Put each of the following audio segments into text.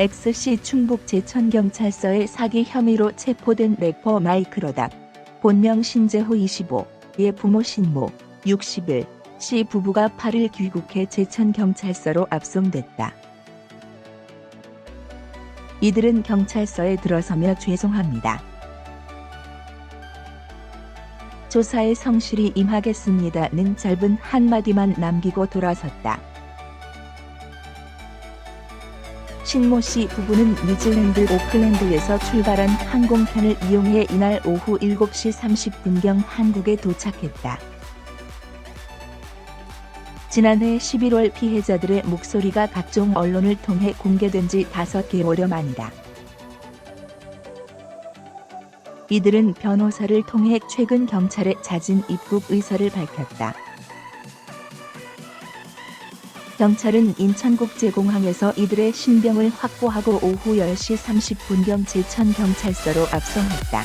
XC 충북 제천경찰서의 사기 혐의로 체포된 래퍼 마이크로닥 본명 신재호 25의 부모 신모 60일 씨 부부가 8일 귀국해 제천경찰서로 압송됐다. 이들은 경찰서에 들어서며 죄송합니다. 조사에 성실히 임하겠습니다는 짧은 한마디만 남기고 돌아섰다. 신모 씨 부부는 뉴질랜드 오클랜드에서 출발한 항공편을 이용해 이날 오후 7시 30분경 한국에 도착했다. 지난해 11월 피해자들의 목소리가 각종 언론을 통해 공개된 지 5개월여 만이다. 이들은 변호사를 통해 최근 경찰에 잦은 입국 의사를 밝혔다. 경찰은 인천국제공항에서 이들의 신병을 확보하고 오후 10시 30분경 제천경찰서로 압송했다.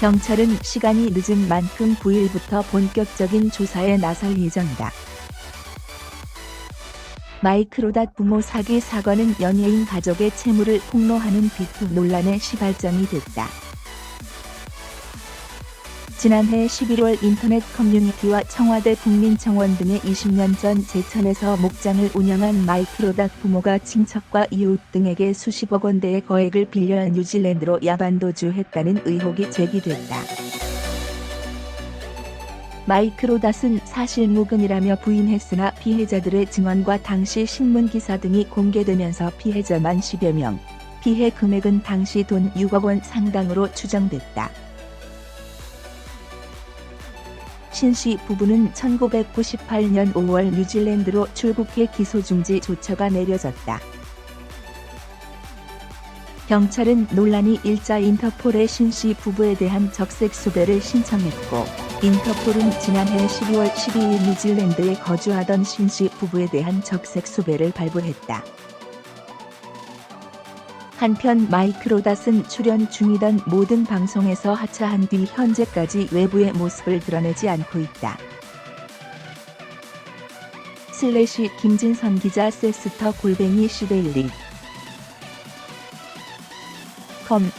경찰은 시간이 늦은 만큼 9일부터 본격적인 조사에 나설 예정이다. 마이크로닷 부모 사기 사건은 연예인 가족의 채무를 폭로하는 비투 논란의 시발점이 됐다. 지난해 11월 인터넷 커뮤니티와 청와대 국민청원 등의 20년 전 제천에서 목장을 운영한 마이크로닷 부모가 친척과 이웃 등에게 수십억 원대의 거액을 빌려 뉴질랜드로 야반도주했다는 의혹이 제기됐다. 마이크로닷은 사실무근이라며 부인했으나 피해자들의 증언과 당시 신문기사 등이 공개되면서 피해자만 10여 명, 피해 금액은 당시 돈 6억 원 상당으로 추정됐다. 신씨 부부는 1998년 5월 뉴질랜드로 출국해 기소 중지 조처가 내려졌다. 경찰은 논란이 일자 인터폴의 신씨 부부에 대한 적색 수배를 신청했고 인터폴은 지난해 12월 12일 뉴질랜드에 거주하던 신씨 부부에 대한 적색 수배를 발부했다. 한편 마이크로닷은 출연 중이던 모든 방송에서 하차한 뒤 현재까지 외부의 모습을 드러내지 않고 있다. 슬래시 김진선 기자 세스터 골뱅이 시데일리 컴